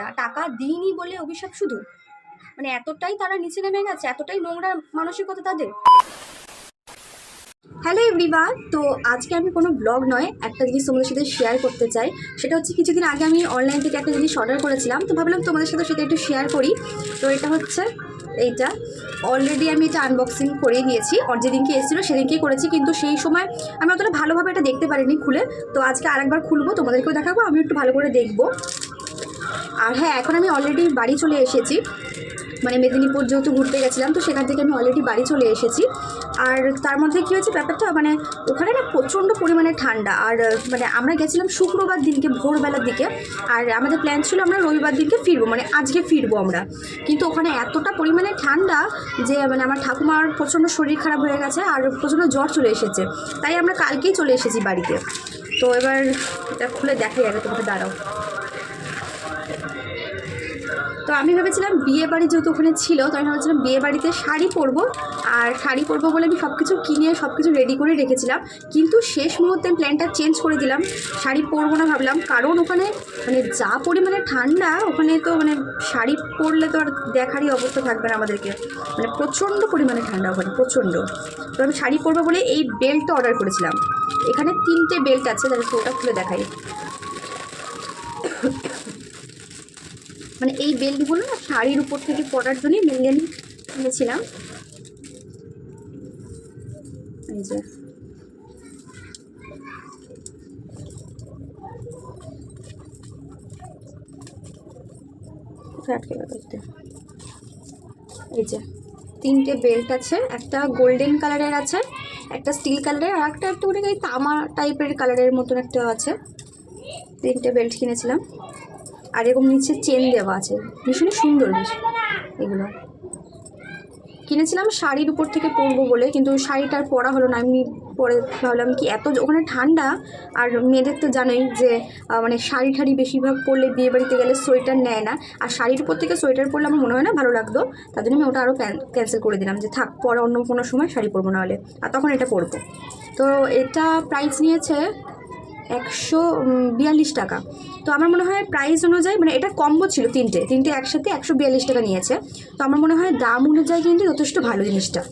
না, টাকা দিইনি বলে অভিশাপ শুধু? মানে এতটাই তারা নিচে নেমে গেছে, এতটাই নোংরা মানসিকতা তাদের? হ্যালো এভরিওয়ান তো আজকে আমি কোনো ব্লগ নয়, একটা জিনিস তোমাদের সাথে শেয়ার করতে চাই। সেটা হচ্ছে কিছুদিন আগে আমি অনলাইন থেকে একটা জিনিস অর্ডার করেছিলাম, তো ভাবলাম তোমাদের সাথে সেটা একটু শেয়ার করি। তো এটা হচ্ছে, এইটা। অলরেডি আমি এটা আনবক্সিং করে আর যেদিনকে এসেছিল সেদিনকেই করেছি, কিন্তু সেই সময় আমি অতটা ভালোভাবে এটা দেখতে পারিনি খুলে। তো আজকে আরেকবার খুলবো, তোমাদেরকেও দেখাবো আমি একটু ভালো করে দেখব। আর হ্যাঁ এখন আমি অলরেডি বাড়ি চলে এসেছি। মানে মেদিনীপুর যেহেতু ঘুরতে গেছিলাম, তো সেখান থেকে আমি অলরেডি বাড়ি চলে এসেছি। আর তার মধ্যে কী হয়েছে ব্যাপারটা? মানে ওখানে না প্রচণ্ড পরিমাণে ঠান্ডা। আর মানে আমরা গেছিলাম শুক্রবার দিনকে, ভোরবেলার দিকে। আর আমাদের প্ল্যান ছিল আমরা রবিবার দিনকে ফিরবো মানে আজকে ফিরবো আমরা। কিন্তু ওখানে এতটা পরিমাণে ঠান্ডা যে মানে আমার ঠাকুমার প্রচণ্ড শরীর খারাপ হয়ে গেছে আর প্রচণ্ড জ্বর চলে এসেছে। তাই আমরা কালকেই চলে এসেছি বাড়িতে। তো এবার এটা খুলে দেখাই, আগে তোমাকে দাঁড়াও। তো আমি ভেবেছিলাম বিয়ে বাড়ি যেহেতু ওখানে ছিল, তো আমি ভাবছিলাম বিয়ে বাড়িতে শাড়ি পরবো, আর শাড়ি পরবো বলে আমি সব কিছু কিনে সব কিছু রেডি করে রেখেছিলাম। কিন্তু শেষ মুহূর্তে আমি প্ল্যানটা চেঞ্জ করে দিলাম, শাড়ি পরবো না ভাবলাম। কারণ ওখানে মানে যা পরিমাণে ঠান্ডা, ওখানে তো মানে শাড়ি পরলে তো আর দেখারই অবস্থা থাকবে না আমাদেরকে। মানে প্রচণ্ড পরিমাণে ঠান্ডা ওখানে, প্রচণ্ড। তো আমি শাড়ি পরবো বলে এই বেল্টটা অর্ডার করেছিলাম। এখানে তিনটে বেল্ট আছে যাতে ওটা খুলে দেখাই। মানে এই বেল্টগুলো না শাড়ির উপর থেকে পরার জন্যই মেনলি কিনেছিলাম। এই যে। এই যে, তিনটে বেল্ট আছে, একটা গোল্ডেন কালারের আছে, একটা স্টিল কালারের, আর একটা একটু তামা টাইপের কালারের মতন একটা আছে। তিনটে বেল্ট কিনেছিলাম। আর এরকম নিচে চেন দেওয়া আছে। ভীষণই সুন্দর বেশ এগুলো। কিনেছিলাম শাড়ির উপর থেকে পরবো বলে, কিন্তু শাড়িটা আর পরা হলো না। এমনি পরে ভাবলাম কি এত ওখানে ঠান্ডা, আর মেয়েদের তো জানোই যে মানে শাড়ি ঠাড়ি বেশিরভাগ পরলে বিয়ে বাড়িতে গেলে সোয়েটার নেয় না। আর শাড়ির উপর থেকে সোয়েটার পরলে আমার মনে হয় না ভালো লাগতো। তার জন্য আমি ওটা আরও ক্যান্সেল করে দিলাম যে, থাক, পরে অন্য কোনো সময় শাড়ি পরবো নাহলে। আর তখন এটা পরবো। তো এটা প্রাইস নিয়েছে একশো বিয়াল্লিশ টাকা। তো আমার মনে হয় প্রাইস অনুযায়ী মানে এটা কম্বো ছিল তিনটে তিনটে একসাথে একশো বিয়াল্লিশ টাকা নিয়েছে। তো আমার মনে হয় দাম অনুযায়ী কিন্তু যথেষ্ট ভালো জিনিসটা।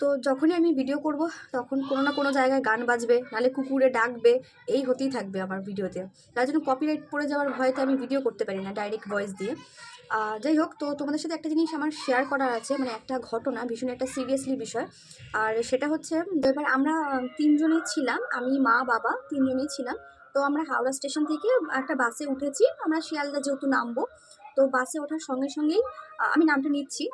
তো যখনই আমি ভিডিও করব, তখন কোনো না কোনো জায়গায় গান বাজবে, নালে কুকুরে ডাকবে, এই হতেই থাকবে আমার ভিডিওতে তার জন্য কপিরাইট পড়ে যাওয়ার ভয়তে আমি ভিডিও করতে পারি না ডাইরেক্ট ভয়েস দিয়ে। যাই হোক, তো তোমাদের সাথে একটা জিনিস আমার শেয়ার করার আছে মানে একটা ঘটনা, ভীষণ একটা সিরিয়াসলি বিষয়। আর সেটা হচ্ছে এবার আমরা তিনজনেই ছিলাম, আমি, মা, বাবা, তিনজনেই ছিলাম। তো আমরা হাওড়া স্টেশন থেকে একটা বাসে উঠেছি, আমরা শিয়ালদা যেহেতু নামবো তো বাসে ওঠার সঙ্গে সঙ্গেই আমি নামটা নিচ্ছি।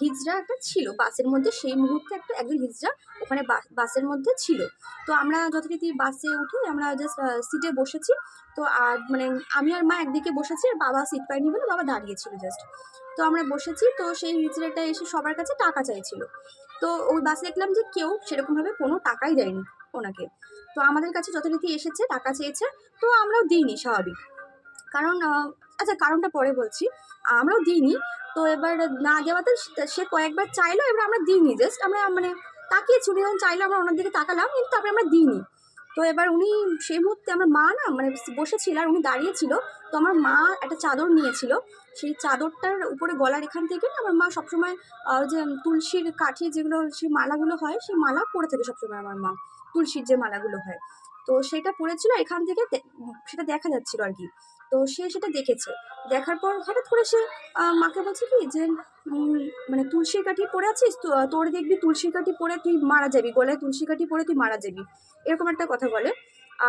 হিজড়া একটা ছিল বাসের মধ্যে, সেই মুহূর্তে একটা, একজন হিজড়া ওখানে বাসের মধ্যে ছিল। তো আমরা যথারীতি বাসে উঠে আমরা জাস্ট সিটে বসেছি। তো আর মানে আমি আর মা একদিকে বসেছি আর বাবা সিট পাইনি বলে বাবা দাঁড়িয়েছিল জাস্ট তো আমরা বসেছি, তো সেই হিজড়াটা এসে সবার কাছে টাকা চাইছিল। তো ওই বাসে দেখলাম যে কেউ সেরকমভাবে কোনো টাকাই দেয়নি ওনাকে। তো আমাদের কাছে যথারীতি এসেছে, টাকা চেয়েছে, তো আমরাও দিইনি স্বাভাবিক। কারণ আচ্ছা কারণটা পরে বলছি। আমরাও দিইনি, তো এবার না দেওয়াতে সে- কয়েকবার চাইলো, এবার আমরা দিইনি। জাস্ট আমরা মানে তাকিয়েছি উনি যখন চাইলো আমরা ওনার দিকে তাকালাম, কিন্তু তারপরে আমরা দিইনি। তো এবার উনি সেই মুহূর্তে আমার মা না মানে বসেছিল আর উনি দাঁড়িয়েছিল, তো আমার মা একটা চাদর নিয়েছিল। সেই চাদরটার উপরে গলার এখান থেকে না, আমার মা সবসময় যে তুলসীর কাঠি যেগুলো, সেই মালাগুলো হয়, সেই মালা পরে থাকে সবসময় আমার মা, তুলসীর যে মালাগুলো হয়। তো সেটা পড়েছিল এখান থেকে সেটা দেখা যাচ্ছিল আর কি। তো সে সেটা দেখেছে। দেখার পর হঠাৎ করে সে মাকে বলছে কি যে মানে তুলসীর কাঠি পড়ে আছিস? তো, তোর দেখবি তুলসীর কাঠি পরে তুই মারা যাবি, গলায় তুলসী কাঠি পরে তুই মারা যাবি। এরকম একটা কথা বলে।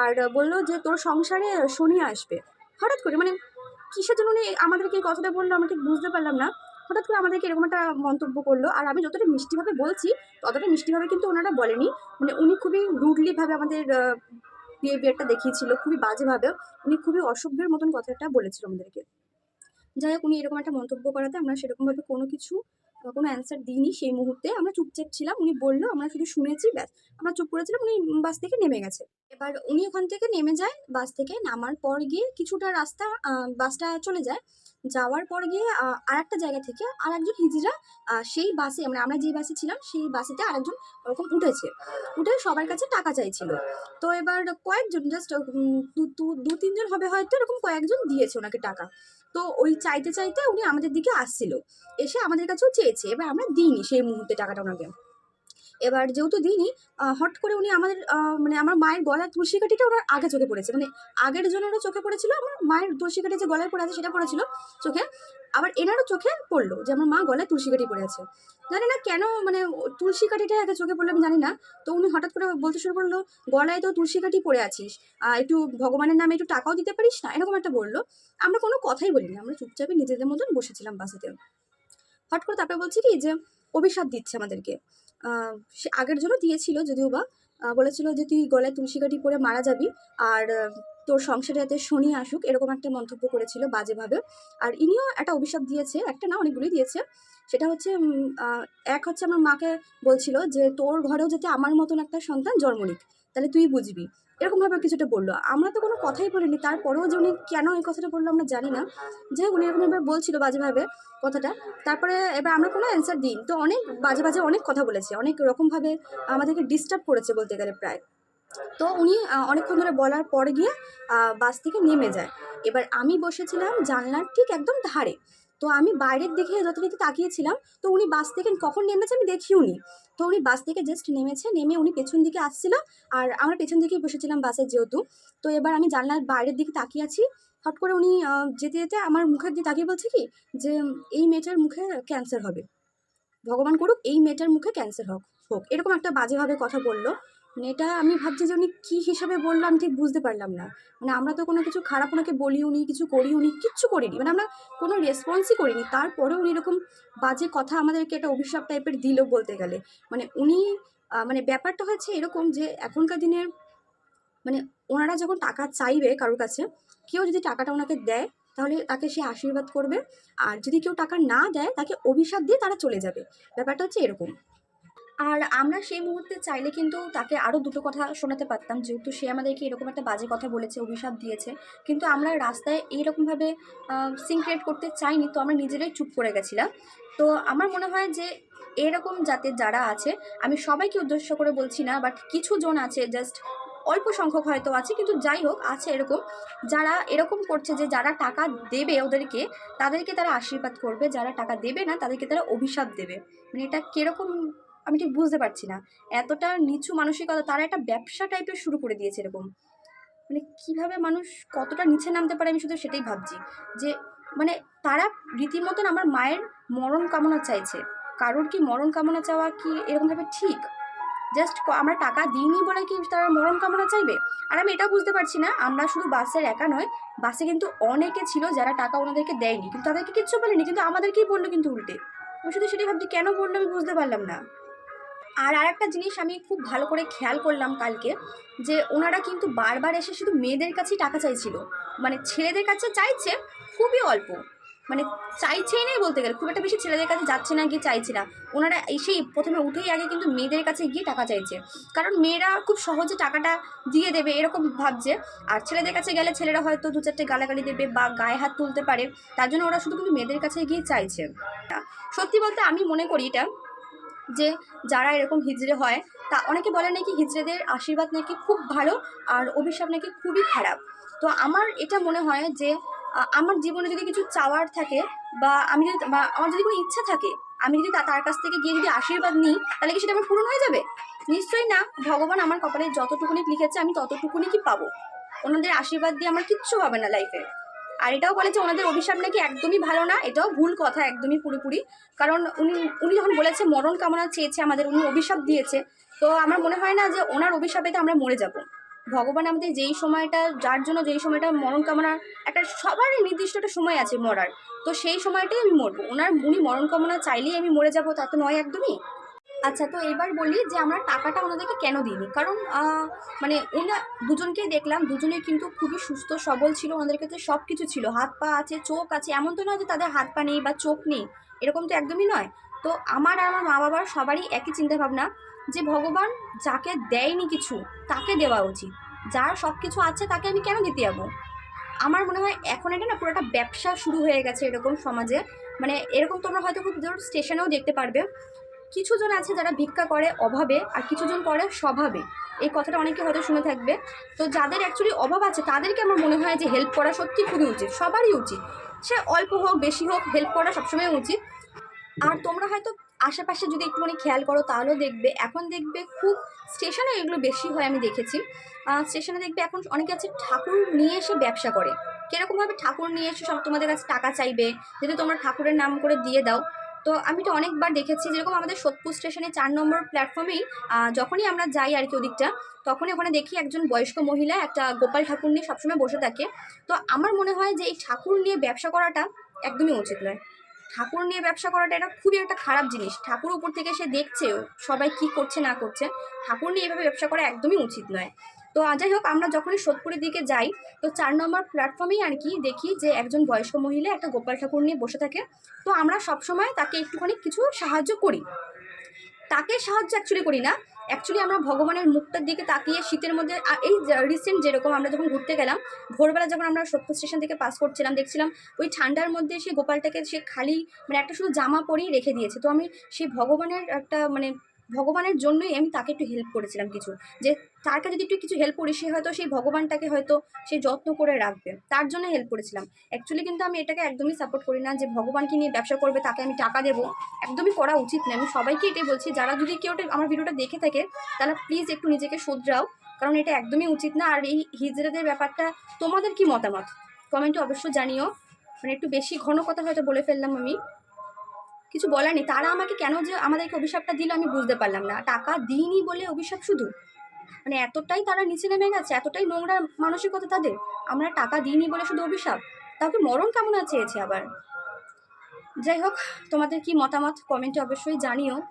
আর বলল যে, তোর সংসারে শনি আসবে। হঠাৎ করে মানে কিসের জন্য উনি আমাদেরকে এই কথাটা বলল আমরা ঠিক বুঝতে পারলাম না। হঠাৎ করে আমাদেরকে এরকম একটা মন্তব্য করল। আর আমি যতটা মিষ্টিভাবে বলছি, ততটা মিষ্টিভাবে কিন্তু ওনারা বলেনি। মানে উনি খুবই রুডলিভাবে আমাদের বিহেভিয়ারটা দেখিয়েছিল, খুবই বাজেভাবে উনি খুবই অসভ্যের মতন কথাটা বলেছিল আমাদেরকে। যাই হোক, উনি এরকম একটা মন্তব্য করাতে আমরা সেরকমভাবে কোনো কিছু কোনো অ্যান্সার দিইনি সেই মুহূর্তে। আমরা চুপচাপ ছিলাম উনি বলল আমরা শুধু শুনেছি ব্যাস। আমরা চুপ করেছিলাম উনি বাস থেকে নেমে গেছে। এবার উনি ওখান থেকে নেমে যায় বাস থেকে নামার পর গিয়ে কিছুটা রাস্তা বাসটা চলে যায়। যাওয়ার পর গিয়ে আর একটা জায়গা থেকে আর একজন আহ, সেই বাসে মানে আমরা যে বাসে ছিলাম সেই বাসেতে আরেকজন ওরকম উঠেছে। উঠে সবার কাছে টাকা চাইছিল। তো এবার কয়েকজন জাস্ট দু তিনজন হবে হয়তো এরকম কয়েকজন দিয়েছে ওনাকে টাকা। তো ওই চাইতে চাইতে উনি আমাদের দিকে আসছিল। এসে আমাদের কাছেও চেয়েছে, এবার আমরা দিইনি সেই মুহূর্তে টাকাটা ওনাকে। এবার যেহেতু আহ, হট করে উনি আমাদের মানে আমার মায়ের গলার তুলসী কাঠিটা ওনার আগে চোখে পড়েছে। মানে আগের জন্য ওটা চোখে পড়েছিল আমার মায়ের তুলসী কাঠি যে গলায় পড়ে আছে সেটা পড়েছিল চোখে। আবার এনারও চোখে পড়ল যে আমার মা গলায় তুলসী কাঠি পড়ে আছে। জানি না কেন মানে তুলসী কাঠিটা আগে চোখে পড়ল আমি জানি না। তো উনি হঠাৎ করে বলতে শুরু করল গলায় তো তুলসী কাঠি পড়ে আছিস। একটু ভগবানের নামে একটু টাকাও দিতে পারিস না? এরকম একটা বলল। আমরা কোনো কথাই বলিনি আমরা চুপচাপই নিজেদের মতন বসেছিলাম বাসেতে হট করে তারপরে বলছি কি যে অভিশাপ দিচ্ছে আমাদেরকে। সে আগের জন্য দিয়েছিল যদিও বা বলেছিল যে তুই গলায় তুলসী কাঠি পরে মারা যাবি আর তোর সংসারে যাতে শনি আসুক এরকম একটা মন্তব্য করেছিল বাজেভাবে। আর ইনিও একটা অভিশাপ দিয়েছে, একটা না অনেকগুলি দিয়েছে। সেটা হচ্ছে এক হচ্ছে আমার মাকে বলছিল যে তোর ঘরেও যাতে আমার মতন একটা সন্তান জন্ম নিক। তাহলে তুই বুঝবি। এরকমভাবে কিছুটা বলল। আমরা তো কোনো কথাই বলিনি। তারপরেও যে উনি কেন এই কথাটা বলল আমরা জানি না। যে উনি এরকমভাবে বলছিল বাজেভাবে কথাটা। তারপরে এবার আমরা কোনো অ্যান্সার দিই তো অনেক বাজে বাজে অনেক কথা বলেছে। অনেক রকমভাবে আমাদেরকে ডিস্টার্ব করেছে বলতে গেলে প্রায়। তো উনি অনেকক্ষণ ধরে বলার পরে গিয়ে বাস থেকে নেমে যায়। এবার আমি বসেছিলাম জানলার ঠিক একদম ধারে। তো আমি বাইরের দিকে যথারীতি তাকিয়েছিলাম, তো উনি বাস থেকে কখন নেমেছে আমি দেখিও নি তো উনি বাস থেকে জাস্ট নেমেছে, নেমে উনি পেছন দিকে আসছিল, আর আমরা পেছন দিকেই বসেছিলাম বাসে যেহেতু। তো এবার আমি জানলার বাইরের দিকে তাকিয়ে আছি, হট করে উনি যেতে যেতে আমার মুখের দিকে তাকিয়ে বলছে কি, যে এই মেয়েটার মুখে ক্যান্সার হবে। ভগবান করুক, এই মেয়েটার মুখে ক্যান্সার হোক হোক। এরকম একটা বাজেভাবে কথা বলল। মানে এটা আমি ভাবছি যে উনি কী হিসাবে বলল আমি ঠিক বুঝতে পারলাম না। মানে আমরা তো কোনো কিছু খারাপ ওনাকে বলি উনি কিছু করি উনি কিচ্ছু করিনি। মানে আমরা কোনো রেসপন্সই করিনি। তারপরে উনি এরকম বাজে কথা আমাদেরকে একটা অভিশাপ টাইপের দিল বলতে গেলে। মানে উনি মানে ব্যাপারটা হচ্ছে এরকম যে এখনকার দিনে মানে ওনারা যখন টাকা চাইবে কারোর কাছে, কেউ যদি টাকাটা ওনাকে দেয়, তাহলে তাকে সে আশীর্বাদ করবে। আর যদি কেউ টাকা না দেয়, তাকে অভিশাপ দিয়ে তারা চলে যাবে। ব্যাপারটা হচ্ছে এরকম। আর আমরা সেই মুহূর্তে চাইলে কিন্তু তাকে আরও দুটো কথা শোনাতে পারতাম, যেহেতু সে আমাদেরকে এরকম একটা বাজে কথা বলেছে, অভিশাপ দিয়েছে। কিন্তু আমরা রাস্তায় এইরকমভাবে সিন ক্রিয়েট করতে চাইনি, তো আমরা নিজেরাই চুপ করে গেছিলাম। তো আমার মনে হয় যে এরকম জাতের যারা আছে, আমি সবাইকে উদ্দেশ্য করে বলছি না বাট কিছু জন আছে জাস্ট অল্প সংখ্যক হয়তো আছে, কিন্তু যাই হোক, আছে এরকম। যারা এরকম করছে যে যারা টাকা দেবে ওদেরকে, তাদেরকে তারা আশীর্বাদ করবে। যারা টাকা দেবে না, তাদেরকে তারা অভিশাপ দেবে। মানে এটা কীরকম আমি ঠিক বুঝতে পারছি না। এতটা নিচু মানসিকতা, তারা একটা ব্যবসা টাইপের শুরু করে দিয়েছে এরকম। মানে কীভাবে মানুষ কতটা নিচে নামতে পারে আমি শুধু সেটাই ভাবছি। যে মানে তারা রীতিমতন আমার মায়ের মরণ কামনা চাইছে। কারোর কি মরণ কামনা চাওয়া কি এরকমভাবে ঠিক? জাস্ট আমরা টাকা দিইনি বলে কি তারা মরণ কামনা চাইবে? আর আমি এটাও বুঝতে পারছি না, আমরা শুধু বাসের একা নয় বাসে কিন্তু অনেকে ছিল যারা টাকা ওনাদেরকে দেয়নি। কিন্তু তাদেরকে কিচ্ছু বলেনি, কিন্তু আমাদেরকেই বলল কিন্তু উল্টে। আমি শুধু সেটাই ভাবছি, কেন বলল আমি বুঝতে পারলাম না। আর আরেকটা জিনিস আমি খুব ভালো করে খেয়াল করলাম কালকে, যে ওনারা কিন্তু বারবার এসে শুধু মেয়েদের কাছেই টাকা চাইছিল। মানে ছেলেদের কাছে চাইছে খুবই অল্প। মানে চাইছেই নেই বলতে গেলে, খুব একটা বেশি ছেলেদের কাছে যাচ্ছে না গিয়ে চাইছে না। ওনারা এসেই প্রথমে উঠেই আগে কিন্তু মেয়েদের কাছে গিয়ে টাকা চাইছে। কারণ মেয়েরা খুব সহজে টাকাটা দিয়ে দেবে, এরকম ভাবছে। আর ছেলেদের কাছে গেলে ছেলেরা হয়তো দু চারটে গালাগালি দেবে বা গায়ে হাত তুলতে পারে। তার জন্য ওরা শুধু কিন্তু মেয়েদের কাছে গিয়ে চাইছে। সত্যি বলতে আমি মনে করি এটা যে যারা এরকম হিজড়ে হয়, তা অনেকে বলে নাকি হিজড়েদের আশীর্বাদ নাকি খুব ভালো আর অভিশাপ নাকি খুবই খারাপ। তো আমার এটা মনে হয় যে আমার জীবনে যদি কিছু চাওয়ার থাকে বা আমি যদি, বা আমার যদি কোনো ইচ্ছা থাকে, আমি যদি তার কাছ থেকে গিয়ে যদি আশীর্বাদ নিই, তাহলে কি সেটা আমার পূরণ হয়ে যাবে? নিশ্চয়ই না। ভগবান আমার কপালে যতটুকুনি লিখেছে, আমি ততটুকুনি কি পাবো? ওনাদের আশীর্বাদ দিয়ে আমার কিচ্ছু হবে না লাইফে আর এটাও বলেছে ওনাদের অভিশাপ নাকি একদমই ভালো না, এটাও ভুল কথা, একদমই পুরোপুরি। কারণ উনি উনি যখন বলেছে মরণ কামনা চেয়েছে আমাদের, উনি অভিশাপ দিয়েছে। তো আমার মনে হয় না যে ওনার অভিশাপেতে আমরা মরে যাব। ভগবান আমাদের যেই সময়টা, যার জন্য যেই সময়টা মরণ কামনার একটা সবারই নির্দিষ্ট একটা সময় আছে মরার। তো সেই সময়টাই আমি মরবো। ওনার, উনি মরণ কামনা চাইলেই আমি মরে যাব, তা তো নয় একদমই। আচ্ছা তো এবার বলি যে আমরা টাকাটা ওনাদেরকে কেন দিইনি? কারণ মানে ওনা দুজনকেই দেখলাম, দুজনেই কিন্তু খুবই সুস্থ, সবল ছিল, ওনাদের কাছে সব কিছু ছিল। হাত পা আছে, চোখ আছে, এমন তো নয় যে তাদের হাত পা নেই বা চোখ নেই, এরকম তো একদমই নয়। তো আমার আর আমার মা বাবার সবারই একই চিন্তাভাবনা যে ভগবান যাকে দেয়নি কিছু, তাকে দেওয়া উচিত। যার সব কিছু আছে, তাকে আমি কেন দিতে যাব? আমার মনে হয় এখন এটা না পুরো একটা ব্যবসা শুরু হয়ে গেছে এরকম সমাজে। মানে এরকম তোমরা হয়তো খুব জোর স্টেশনেও দেখতে পারবে। কিছু জন আছে যারা ভিক্ষা করে অভাবে আর কিছু জন করে স্বভাবে। এই কথাটা অনেকে হয়তো শুনে থাকবে। তো যাদের অ্যাকচুয়ালি অভাব আছে, তাদেরকে আমার মনে হয় যে হেল্প করা সত্যি খুবই উচিত, সবারই উচিত। সে অল্প হোক, বেশি হোক হেল্প করা সবসময় উচিত। আর তোমরা হয়তো আশেপাশে যদি একটুখানি খেয়াল করো, তাহলেও দেখবে, এখন দেখবে খুব স্টেশনে এগুলো বেশি হয় আমি দেখেছি। স্টেশনে দেখবে এখন অনেকে আছে ঠাকুর নিয়ে এসে ব্যবসা করে। কীরকমভাবে ঠাকুর নিয়ে এসে সব তোমাদের কাছে টাকা চাইবে, যদি তোমরা ঠাকুরের নাম করে দিয়ে দাও। তো আমি তো অনেকবার দেখেছি, যেরকম আমাদের সোদপুর স্টেশনে চার নম্বর প্ল্যাটফর্মেই যখনই আমরা যাই আর কি ওদিকটা, তখনই ওখানে দেখি একজন বয়স্ক মহিলা একটা গোপাল ঠাকুর নিয়ে সবসময় বসে থাকে। তো আমার মনে হয় যে এই ঠাকুর নিয়ে ব্যবসা করাটা একদমই উচিত নয়। ঠাকুর নিয়ে ব্যবসা করাটা এটা খুবই একটা খারাপ জিনিস। ঠাকুর উপর থেকে সে দেখছে সবাই কি করছে না করছে, ঠাকুর নিয়ে এভাবে ব্যবসা করা একদমই উচিত নয়। তো যাই হোক, আমরা যখনই সোদপুরের দিকে যাই, তো চার নম্বর প্ল্যাটফর্মেই আর কি দেখি যে একজন বয়স্ক মহিলা একটা গোপাল ঠাকুর নিয়ে বসে থাকে। তো, আমরা সবসময় তাকে একটুখানি কিছু সাহায্য করি। তাকে সাহায্য অ্যাকচুয়ালি করি না। অ্যাকচুয়ালি আমরা ভগবানের মুখটার দিকে তাকিয়ে শীতের মধ্যে এই রিসেন্ট যেরকম আমরা যখন ঘুরতে গেলাম, ভোরবেলা যখন আমরা সত্য স্টেশন থেকে পাস করছিলাম, দেখছিলাম ওই ঠান্ডার মধ্যে সে গোপালটাকে সে খালি মানে একটা শুধু জামা পরেই রেখে দিয়েছে। তো, আমি সেই ভগবানের একটা মানে ভগবানের জন্যই আমি তাকে একটু হেল্প করেছিলাম কিছু। যে তার কাছে যদি একটু কিছু হেল্প করি সে হয়তো সেই ভগবানটাকে হয়তো সে যত্ন করে রাখবে। তার জন্য হেল্প করেছিলাম। অ্যাকচুয়ালি কিন্তু আমি এটাকে একদমই সাপোর্ট করি না যে ভগবানকে নিয়ে ব্যবসা করবে, তাকে আমি টাকা দেবো। একদমই করা উচিত না। আমি সবাইকে এটাই বলছি, যারা যদি কেউ আমার ভিডিওটা দেখে থাকে তারা প্লিজ একটু নিজেকে শুধরাও। কারণ এটা একদমই উচিত না। আর এই হিজড়াদের ব্যাপারটা, তোমাদের কি মতামত? কমেন্টে অবশ্য জানিও। মানে একটু বেশি ঘন কথা হয়তো বলে ফেললাম আমি। কিছু বলার নেই। তারা আমাকে কেন যে আমাদেরকে অভিশাপটা দিল আমি বুঝতে পারলাম না। টাকা দিইনি বলে অভিশাপ শুধু? মানে এতটাই তারা নিচে নেমে গেছে, এতটাই নোংরা মানসিকতা তাদের? আমরা টাকা দিইনি বলে শুধু অভিশাপ? তাকে মরণ কামনা চেয়েছে আবার? যাই হোক, তোমাদের কি মতামত? কমেন্টে অবশ্যই জানিও।